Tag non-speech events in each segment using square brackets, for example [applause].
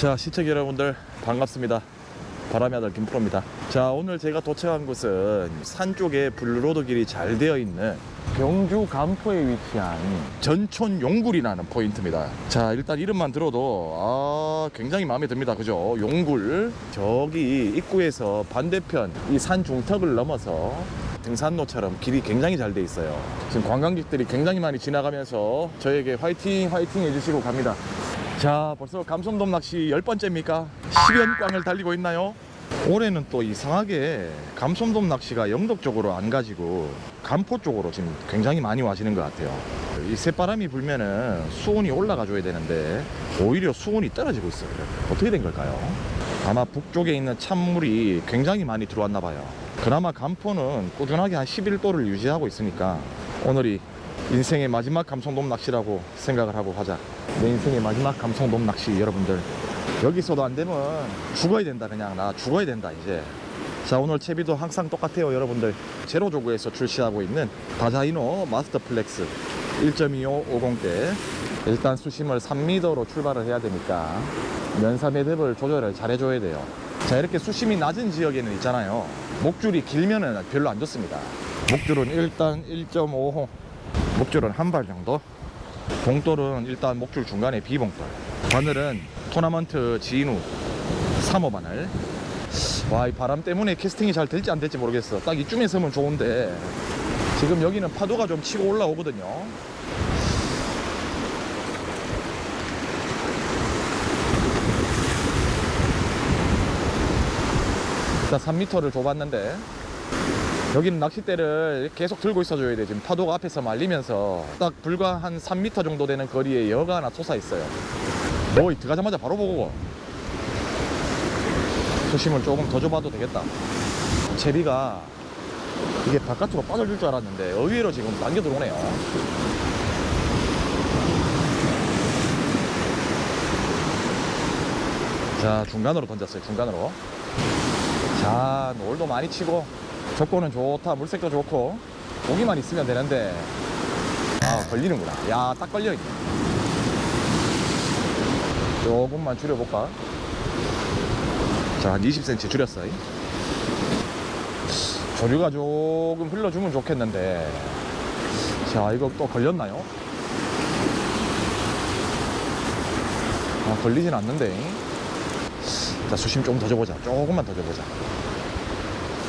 자 시청 여러분들 반갑습니다. 바람의 아들 김프로입니다. 자 오늘 제가 도착한 곳은 산 쪽에 블루로드 길이 잘 되어 있는 경주 간포에 위치한 전촌 용굴이라는 포인트입니다. 자 일단 이름만 들어도 아 굉장히 마음에 듭니다. 그죠? 용굴. 저기 입구에서 반대편 이 산 중턱을 넘어서 등산로처럼 길이 굉장히 잘 돼 있어요. 지금 관광객들이 굉장히 많이 지나가면서 저에게 화이팅 화이팅 해주시고 갑니다 자 벌써 감성돔 낚시 열 번째입니까? 10연광을 달리고 있나요? 올해는 또 이상하게 감성돔 낚시가 영덕 쪽으로 안 가지고 간포 쪽으로 지금 굉장히 많이 와시는 것 같아요 이 새바람이 불면은 수온이 올라가 줘야 되는데 오히려 수온이 떨어지고 있어요 어떻게 된 걸까요? 아마 북쪽에 있는 찬물이 굉장히 많이 들어왔나 봐요 그나마 간포는 꾸준하게 한 11도를 유지하고 있으니까 오늘이 인생의 마지막 감성돔 낚시라고 생각을 하고 하자. 내 인생의 마지막 감성돔 낚시 여러분들. 여기서도 안 되면 죽어야 된다 그냥. 나 죽어야 된다 이제. 자 오늘 채비도 항상 똑같아요 여러분들. 제로조구에서 출시하고 있는 다자이노 마스터 플렉스 1.25 50대. 일단 수심을 3m로 출발을 해야 되니까 연사 매듭을 조절을 잘 해줘야 돼요. 자 이렇게 수심이 낮은 지역에는 있잖아요. 목줄이 길면은 별로 안 좋습니다. 목줄은 일단 1.5호 목줄은 한 발 정도? 봉돌은 일단 목줄 중간에 비봉돌. 바늘은 토너먼트 지인우 3호 바늘. 와 이 바람 때문에 캐스팅이 잘 될지 안 될지 모르겠어. 딱 이쯤에 서면 좋은데. 지금 여기는 파도가 좀 치고 올라오거든요. 일단 3m를 줘봤는데 여기는 낚싯대를 계속 들고 있어줘야 돼. 지금 파도가 앞에서 말리면서 딱 불과 한 3m 정도 되는 거리에 여가 하나 솟아 있어요. 뭐 들어가자마자 바로 보고 수심을 조금 더 줘봐도 되겠다. 제비가 이게 바깥으로 빠져줄 줄 알았는데 의외로 지금 당겨 들어오네요. 자 중간으로 던졌어요. 중간으로. 자 노을도 많이 치고 조건은 좋다 물색도 좋고 고기만 있으면 되는데. 아 걸리는구나. 야 딱 걸려있네. 조금만 줄여볼까? 자한 20cm 줄였어. 조류가 조금 흘러주면 좋겠는데. 자 이거 또 걸렸나요? 아 걸리진 않는데. 자 수심 조금 더 줘보자. 조금만 더 줘보자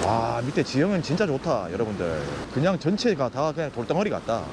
와 밑에 지형은 진짜 좋다 여러분들. 그냥 전체가 다 그냥 돌덩어리 같다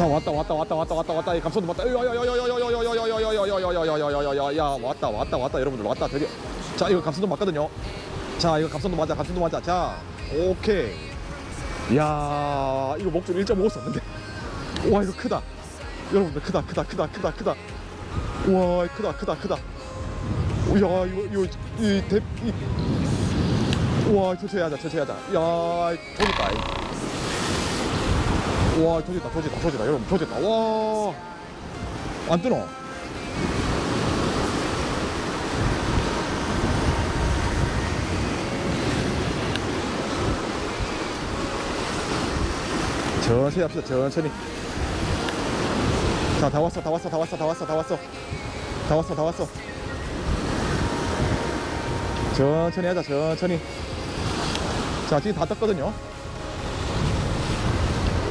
자 왔다 왔다 왔다 왔다 왔다 왔다 이 감소도 왔다 야야야야야야야야야야야야야야야야야야 왔다 왔다 왔다 여러분들 왔다 드디어 자 이거 감소도 맞거든요 자 이거 감소도 맞아 감소도 맞아 자 오케이 야 이거 목줄 1.5 썼는데 와 이거 크다 여러분들 크다 크다 크다 크다 크다 와 크다 크다 크다 야 이거 이거 이대 이, 우와 천천히 하자 천천히 하자 야 조졌다 와 터졌다 터졌다 터졌다. 여러분 터졌다. 와 안 뜨나 천천히 합시다 천천히. 자 다 왔어 다 왔어 다 왔어 다 왔어 다 왔어. 다 왔어 다 왔어. 천천히 하자 천천히. 자 지금 다 떴거든요.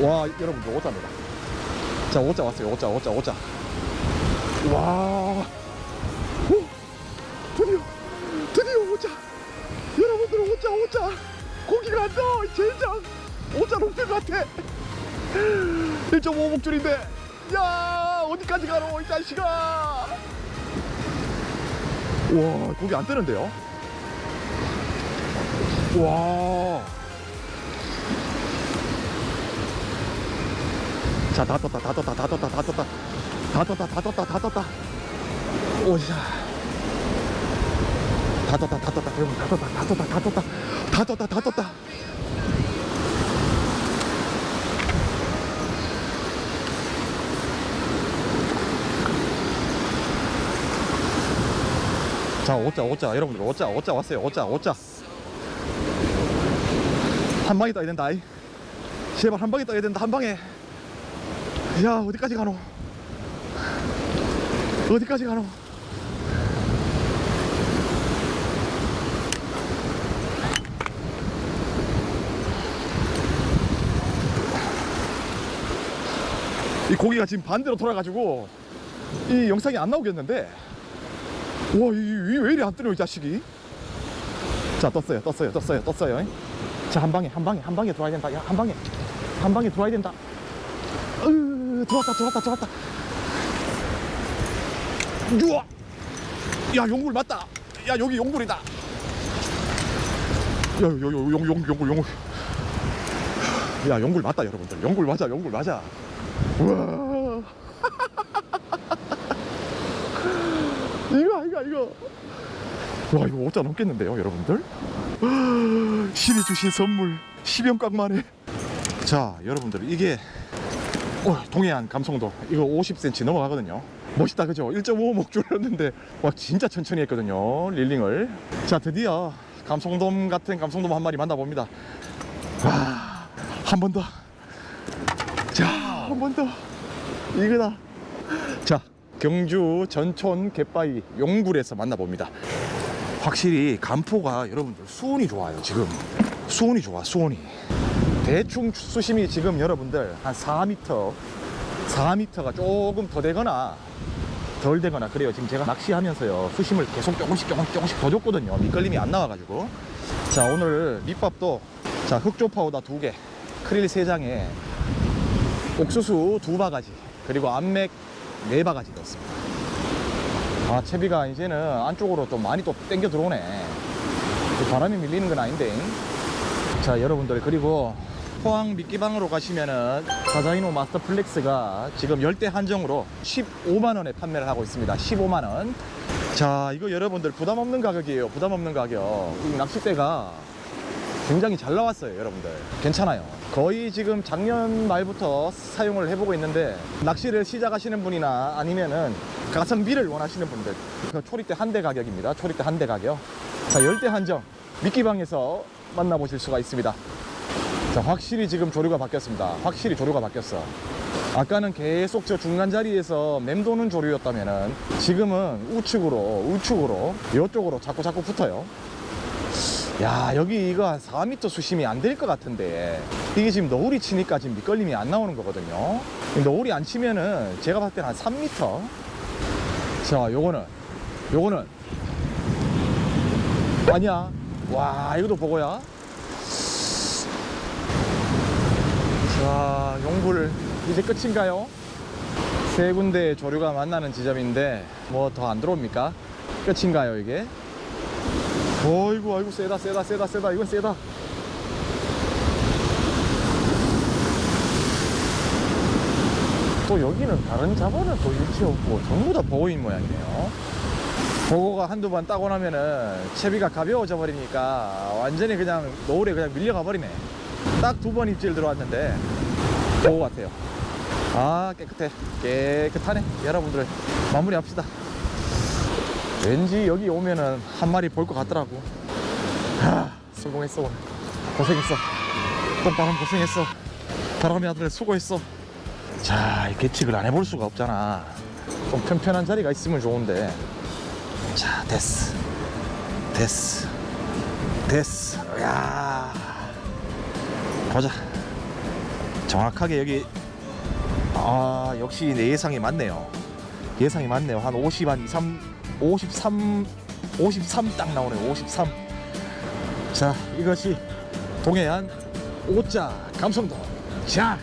와 여러분 요 5자입니다. 자 5자 왔어요. 5자 5자 5자. 와. 오, 드디어 드디어 5자. 여러분들 5자 5자. 고기가 안 나와 젠장 5자 높은 것 같아 1.5목줄인데. 야 어디까지 가노 이 자식아. 와 고기 안 뜨는데요? 와. 자, 다 떴다, 다 떴다, 다 떴다, 다 떴다. 다 떴다, 다 떴다, 다 떴다. 오샤. 다 떴다, 다 떴다, 여러분, 다 떴다, 다 떴다, 다 떴다. 다 떴다, 다 떴다. 자, 오자, 오자, 여러분들, 오자, 오자 왔어요, 오자, 오자. 한 방에 떠야 된다. 이. 제발 한 방에 떠야 된다, 한 방에. 야, 어디까지 가노? 어디까지 가노? 이 고기가 지금 반대로 돌아가지고 이 영상이 안 나오겠는데 와, 이, 이왜 이리 안 뜨려, 이 자식이? 자, 떴어요, 떴어요, 떴어요, 떴어요. 자, 한 방에, 한 방에, 한 방에 들어와야 된다. 야, 한 방에, 한 방에 들어와야 된다. 으, 들어왔다, 들어왔다, 들어왔다. 우와! 야, 용굴 맞다. 야, 여기 용굴이다. 야, 여, 여, 용, 용, 용굴, 용굴. 야, 용굴 맞다, 여러분들. 용굴 맞아, 용굴 맞아. 우와. [laughs] 이거 이거 이거 와 이거 5자 넘겠는데요 여러분들 [gasps] 신이 주신 선물 10연각 만에 자 여러분들 이게 어, 동해안 감성도. 이거 50cm 넘어가거든요. 멋있다 그죠? 1.5목 줄였는데 와 진짜 천천히 했거든요 릴링을. 자 드디어 감성돔 같은 감성돔 한 마리 만나봅니다. 와한 번 더 자 한 번 더. 이거다. 자 경주 전촌 갯바위 용굴에서 만나봅니다. 확실히 간포가 여러분들 수온이 좋아요. 지금. 수온이 좋아. 수온이 대충 수심이 지금 여러분들 한 4m, 4m가 조금 더 되거나 덜 되거나 그래요. 지금 제가 낚시하면서요 수심을 계속 조금씩 조금씩 조금씩 더 줬거든요. 미끌림이 안 나와가지고 자 오늘 밑밥도 자 흑조 파우더 두 개, 크릴 세 장에 옥수수 두 바가지 그리고 암맥 네 바가지 넣었습니다. 아, 채비가 이제는 안쪽으로 좀 많이 또 땡겨 들어오네. 그 바람이 밀리는 건 아닌데. 자, 여러분들, 그리고 포항 미끼방으로 가시면은 사자이노 마스터 플렉스가 지금 열대 한정으로 15만원에 판매를 하고 있습니다. 15만원. 자, 이거 여러분들 부담 없는 가격이에요. 부담 없는 가격. 이 낚싯대가 굉장히 잘 나왔어요, 여러분들. 괜찮아요. 거의 지금 작년 말부터 사용을 해보고 있는데 낚시를 시작하시는 분이나 아니면은 가성비를 원하시는 분들 그 초리대 한 대 가격입니다. 초리대 한 대 가격. 자, 열대 한정 미끼방에서 만나보실 수가 있습니다. 자, 확실히 지금 조류가 바뀌었습니다. 확실히 조류가 바뀌었어. 아까는 계속 저 중간 자리에서 맴도는 조류였다면은 지금은 우측으로 우측으로 이쪽으로 자꾸 자꾸 붙어요. 야 여기 이거 한 4m 수심이 안 될 것 같은데 이게 지금 너울이 치니까 지금 밑걸림이 안 나오는 거거든요 너울이 안 치면은 제가 봤을 때는 한 3m 자 요거는 요거는 아니야 와 이것도 보고야 자 용불 이제 끝인가요? 세 군데 조류가 만나는 지점인데 뭐 더 안 들어옵니까? 끝인가요 이게? 어이구 아이고 세다 세다 세다 세다 이건 세다 또 여기는 다른 잡어는 또 일치 없고 전부 다 보호인 모양이네요 보고가 한두 번 따고 나면은 채비가 가벼워져 버리니까 완전히 그냥 노을에 그냥 밀려가 버리네 딱 두 번 입질 들어왔는데 보고 같아요 아 깨끗해 깨끗하네 여러분들 마무리 합시다 왠지 여기 오면은 한 마리 볼 것 같더라고. 하, 성공했어. 오늘. 고생했어. 똥바람 고생했어. 바람의 아들 수고했어 자이 계측을 안 해볼 수가 없잖아 좀 편편한 자리가 있으면 좋은데 자 됐어 됐어 됐어 야 보자. 정확하게 여기 아 역시 내 예상이 맞네요. 예상이 맞네요. 한 50, 한 2, 3 53 53 딱 나오네요. 53자 이것이 동해안 오자 감성도. 자